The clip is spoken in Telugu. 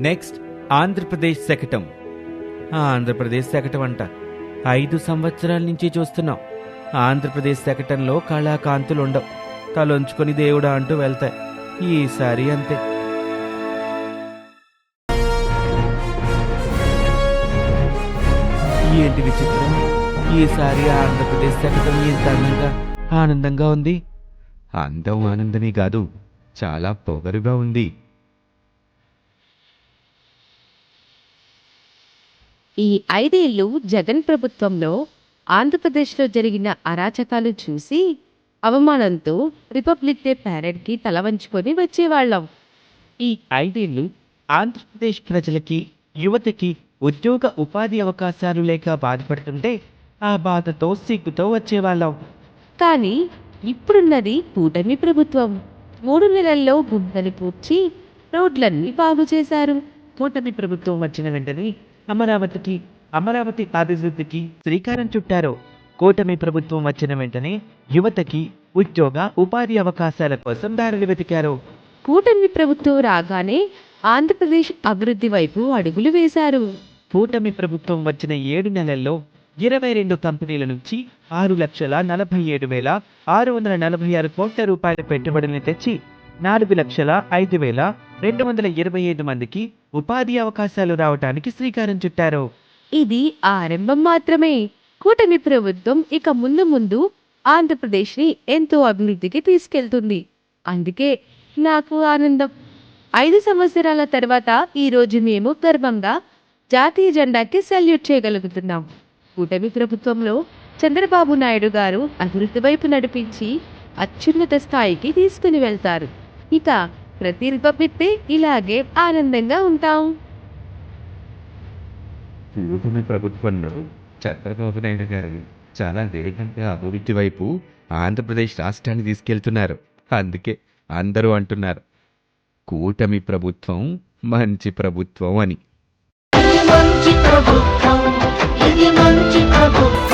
నెక్స్ట్ ఆంధ్రప్రదేశ్ శకటం ఆంధ్రప్రదేశ్ శకటం అంట. ఐదు సంవత్సరాల నుంచి చూస్తున్నాం. ఆంధ్రప్రదేశ్ శకటంలో కళాకాంతులు ఉండవు తలొంచుకొని దేవుడా అంటూ వెళ్తాయి. ఈసారి అంతే. ఏంటి విచిత్రం? ఈసారి ఆంధ్రప్రదేశ్ శకటం ఎంత అందంగా ఆనందంగా ఉంది? అందం ఆనందమే కాదు. చాలా పొగరుగా ఉంది. ఈ ఐదేళ్ళు జగన్ ప్రభుత్వంలో ఆంధ్రప్రదేశ్లో జరిగిన అరాచకాలు చూసి అవమానంతో రిపబ్లిక్ డే ప్యారెడ్కి తల వంచుకొని వచ్చేవాళ్ళం. ఈ ఐదేళ్ళు ఆంధ్రప్రదేశ్ ప్రజలకి యువతకి ఉద్యోగ ఉపాధి అవకాశాలు లేక బాధపడుతుంటే ఆ బాధతో సిగ్గుతో వచ్చేవాళ్ళం. కానీ ఇప్పుడున్నది కూటమి ప్రభుత్వం. మూడు నెలల్లో గుంతలు పూడ్చి రోడ్లన్నీ బాగు చేశారు. కూటమి ప్రభుత్వం వచ్చిన వెంటనే అమరావతికి అమరావతి అభివృద్ధికి శ్రీకారం చుట్టారు. కూటమి ప్రభుత్వం వచ్చిన వెంటనే యువతకి ఉద్యోగ ఉపాధి అవకాశాల కోసం దారులు వెతికారు. కూటమి ప్రభుత్వం రాగానే ఆంధ్రప్రదేశ్ అభివృద్ధి వైపు అడుగులు వేశారు. కూటమి ప్రభుత్వం వచ్చిన ఏడు నెలల్లో ఇరవై రెండు కంపెనీల నుంచి ఆరు లక్షల నలభై ఏడు వేల ఆరు వందల నలభై ఆరు కోట్ల రూపాయల పెట్టుబడుల్ని తెచ్చి నాలుగు లక్షల ఐదు వేల రెండు వందల ఇరవై ఐదు మందికి ఉపాధి అవకాశాలు రావడానికి శ్రీకారం చుట్టారు. ఇది ఆరంభం మాత్రమే. కూటమి ప్రభుత్వం ఇక ముందు ముందు ఆంధ్రప్రదేశ్ని ఎంతో అభివృద్ధికి తీసుకెళ్తుంది. అందుకే నాకు ఆనందం. ఐదు సంవత్సరాల తర్వాత ఈ రోజు మేము గర్వంగా జాతీయ జెండాకి సెల్యూట్ చేయగలుగుతున్నాం. కూటమి ప్రభుత్వంలో చంద్రబాబు నాయుడు గారు అభివృద్ధి వైపు నడిపించి అత్యున్నత స్థాయికి తీసుకుని వెళ్తారు. ఇక ప్రతి రిపబ్లిక్ డే ఇలాగే ఆనందంగా ఉంటాం. కూటమి ప్రభుత్వంలో చంద్రబాబు నాయుడు గారు చాలా వేగంగా అభివృద్ధి వైపు ఆంధ్రప్రదేశ్ రాష్ట్రాన్ని తీసుకెళ్తున్నారు. అందుకే అందరూ అంటున్నారు కూటమి ప్రభుత్వం మంచి ప్రభుత్వం అని. ఇది మంచి ప్రభుత్వం ఇది మంచి ప్రభుత్వం.